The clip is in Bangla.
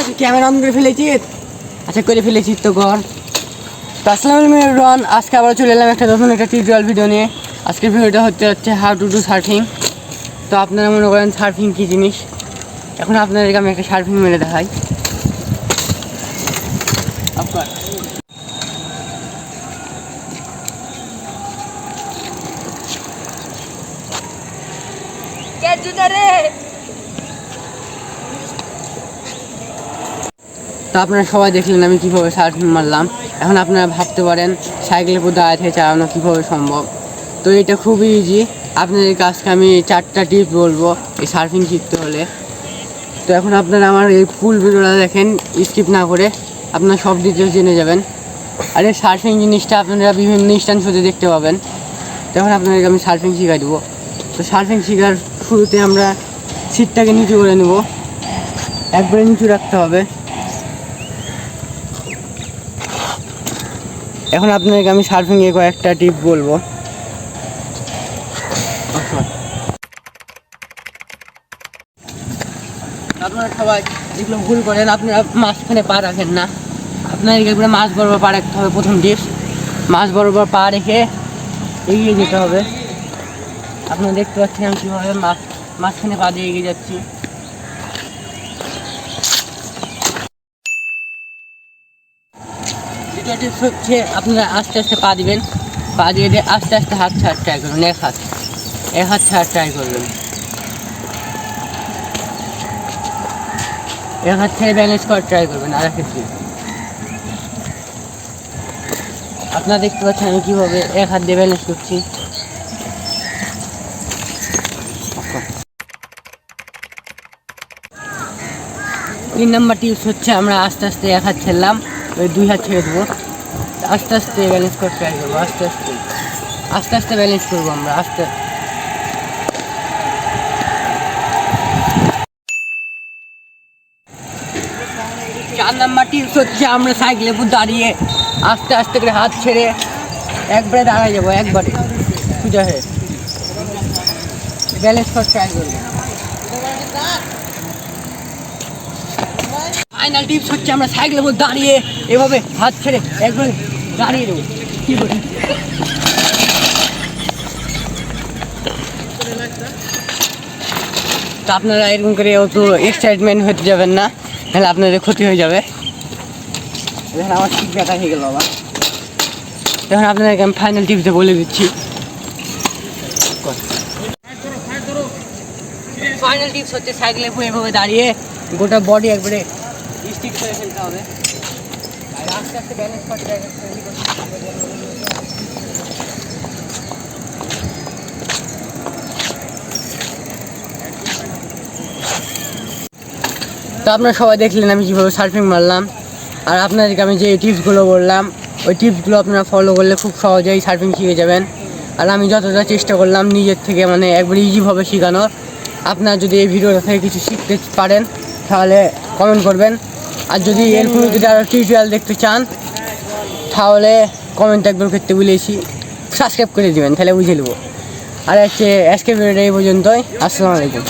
আছে ক্যামেরা অন করে ফেলেছিস আচ্ছা করে ফেলেছিস তো ঘর। তো আসসালামু রন আজকে আবার চলে এলাম একটা নতুন একটা টিউটোরিয়াল ভিডিও নিয়ে। আজকের ভিডিওটা হচ্ছে হচ্ছে হাউ টু ডু সার্ফিং তো আপনারা মনে করেন সার্ফিং কী জিনিস? এখন আপনাদেরকে আমি একটা সার্ফিং মেরে দেখাই। তো আপনারা সবাই দেখলেন আমি কীভাবে সার্ফিং মারলাম। এখন আপনারা ভাবতে পারেন, সাইকেলের উপর দাঁড়ায় থেকে চালানো কীভাবে সম্ভব। তো এটা খুবই ইজি আপনাদের কাছকে আমি চারটা টিপস বলব এই সার্ফিং শিখতে হলে। তো এখন আপনারা আমার এই ফুল ভিডিওটা দেখেন স্কিপ না করে আপনারা সব ডিটেলস জেনে যাবেন। আর এই সার্ফিং জিনিসটা আপনারা বিভিন্ন ইনস্ট্যান্ট শোতে দেখতে পাবেন। তখন আপনাদেরকে আমি সার্ফিং শিখাই দেবো। তো সার্ফিং শেখার শুরুতে আমরা সিটটাকে নিচু করে নেব। একবারে নিচু রাখতে হবে। এখন আপনাদেরকে আমি সার্ফিং এ কয়েকটা টিপ বলব। আপনারা সবাই যেগুলো ভুল করেন, আপনারা মাঝখানে পা রাখেন না। আপনাদেরকে একবারে মাছ বরাবর পা রাখতে হবে, প্রথম টিপস মাছ বরাবর পা রেখে এগিয়ে যেতে হবে। আপনারা দেখতে পাচ্ছেন আমি কীভাবে মাছ মাঝখানে পা দিয়ে এগিয়ে যাচ্ছি। হচ্ছে আপনারা আস্তে আস্তে পা দিবেন, পা দিয়ে দিয়ে আস্তে আস্তে হাত ছাড় ট্রাই করবেন, এক হাত এক হাত ছাড় ট্রাই করবেন। এক হাত ছেড়ে ব্যালেন্স করার ট্রাই করবেন, আর ক্ষেত্রে আপনারা দেখতে পাচ্ছেন আমি কীভাবে এক হাত দিয়ে ব্যালেন্স করছি। তিন নাম্বার টিপস হচ্ছে, আমরা আস্তে আস্তে এক হাত ছেড়লাম। ওই দুই হাত ছেড়ে দেবো। আস্তে আস্তে ব্যালেন্স করতে ট্রাই করব আস্তে আস্তে। আস্তে আস্তে ব্যালেন্স করব আমরা, আস্তে। চার নাম্বার টিপস হচ্ছে আমরা সাইকেলের উপর দাঁড়িয়ে আস্তে আস্তে করে হাত ছেড়ে একবারে দাঁড়ায় যাব, একবারে। সোজা হয়ে। ব্যালেন্স করতে ট্রাই করব ফাইনাল টিপস হচ্ছে আমরা সাইকেলের উপর দাঁড়িয়ে এভাবে হাত ছেড়ে একবার দাঁড়িয়ে দেবো। কি করি তো আপনারা এরকম করে অত এক্সাইটমেন্ট হতে যাবেন না, তাহলে আপনাদের ক্ষতি হয়ে যাবে। দেখেন আমার ঠিক ব্যথা হয়ে গেল, বাবা। দেখুন আপনাদেরকে আমি ফাইনাল টিপসে বলে দিচ্ছি। ফাইনাল টিপস হচ্ছে সাইকেলে এভাবে দাঁড়িয়ে গোটা বডি একবারে স্টিক করে ফেলতে হবে। আর আস্তে আস্তে ব্যালেন্স করতে তো আপনারা সবাই দেখলেন আমি কীভাবে সার্ফিং মারলাম। আর আপনাদেরকে আমি যে টিপসগুলো বললাম, ওই টিপসগুলো আপনারা ফলো করলে খুব সহজেই সার্ফিং শিখে যাবেন। আর আমি যতটা চেষ্টা করলাম নিজের থেকে মানে একবার ইজিভাবে শেখানোর। আপনারা যদি এই ভিডিওটা থেকে কিছু শিখতে পারেন, তাহলে কমেন্ট করবেন। আর যদি এর যদি আরও টিউটোরিয়াল দেখতে চান, তাহলে কমেন্ট একবার করতে বলেছি। সাবস্ক্রাইব করে দেবেন, তাহলে বুঝে নেব। আর হচ্ছে আজকে এই পর্যন্তই। আসসালামু আলাইকুম।